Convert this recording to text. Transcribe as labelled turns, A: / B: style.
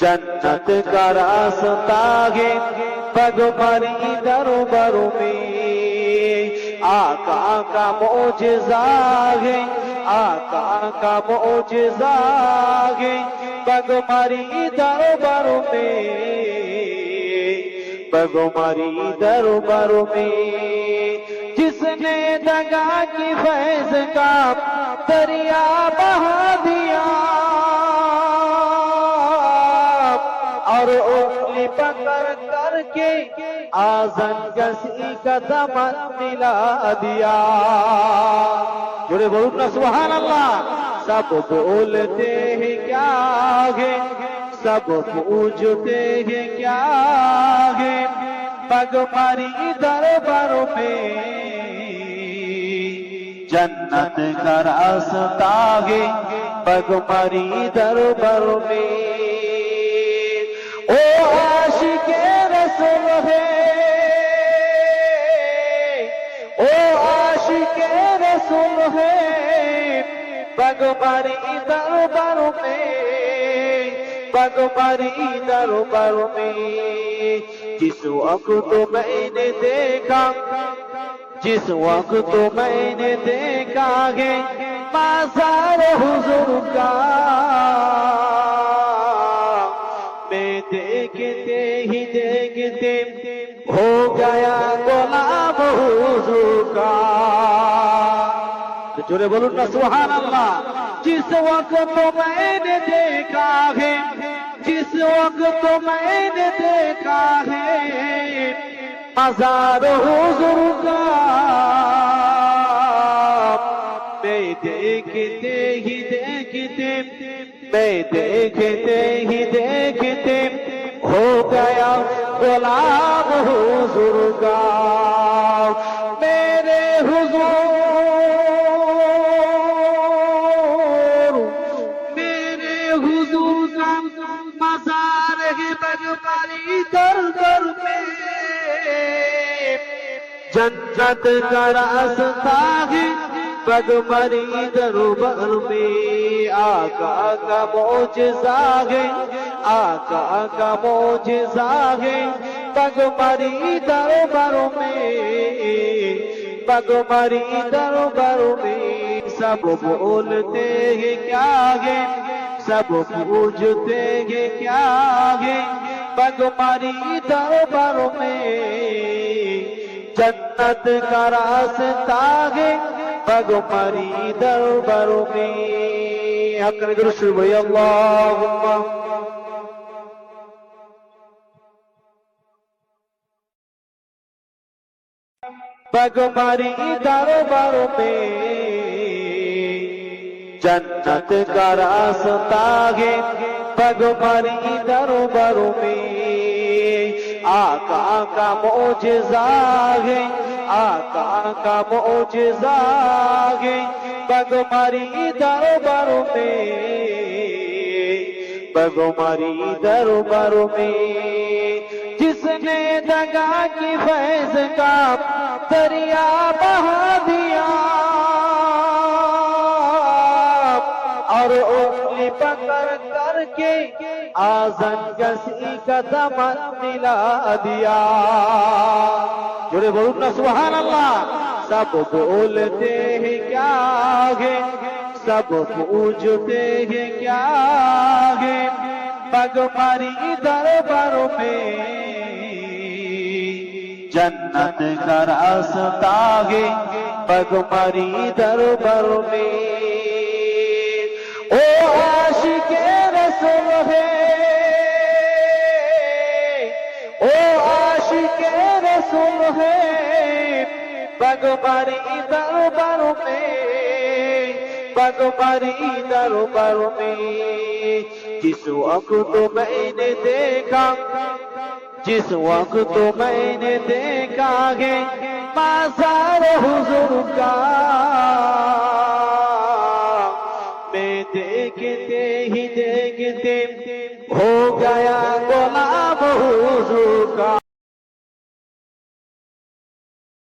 A: جنت کا راستہ ہے پگ مری در بر میں آقا کا موجزہ ہے آقا کا موجزہ ہے پگ مری در بر میں پگ مری در بر میں جس آزن گسی کا دمن ملا دیا۔ جڑے بولو نا سبحان اللہ، سب بولتے ہیں کیا ہے سب پوجتے ہیں کیا ہے پگ ماری دربار میں۔ جنت کا راستہ ہے پگ مری دربار میں۔ او رسول ہے او عاشق رسول ہے پگ مری دربار میں پگ مری دربار میں جس وقت میں نے دیکھا جس وقت میں نے دیکھا دیکھتے ہی دیکھتے ہو گیا غلام حضور کا۔ جورے بولو نا سبحان اللہ جس وقت میں نے دیکھا ہے، جس وقت میں نے دیکھا ہے مزار حضور کا۔ میں دیکھتے ہی دیکھتے، میں دیکھتے ہی دیکھتے۔ غلام حضور کا، میرے حضور میرے حضور کا مزار ہے بگماری در در میں۔ جنت کا راستہ ہے پگ مری دربر میں، آقا کا موجزہ ہے آقا کا موجزہ ہے۔ پگ مری دربر میں، پگ مری دربر میں۔ سب بولتے ہیں کیا ہے؟ سب پوجتے ہیں کیا ہے؟ پگ مری دربر میں۔ جنت کا راستہ ہے، پگ مری دربر میں۔ حق درش بھئی اللہم پگ مری دربر میں جنت کا راستہ ہے پگ مری دربر میں آقا کا موجزہ ہے آقا کا موجزہ ہے پگ مری دربر میں پگ مری دربر میں جس نے دگا کی فیض کا دریا بہا دیا۔ اور انگلی پکڑ کر کے آزن گسی کا دمن ملا دیا۔ جڑے بولو نا، سبحان اللہ۔ سب بولتے ہیں کیا ہے سب پوجتے ہیں کیا ہے پگ مری دربار میں جنت کا راستہ ہے پگ مری دربار میں او عاشق رسول ہے او عاشق رسول ہے پگ مری دربار میں پگ مری دربار میں جس جس وقت میں نے دیکھا گے بازار حضور کا۔ میں دیکھتے ہی دیکھتے ہو گیا گلاب حضور کا۔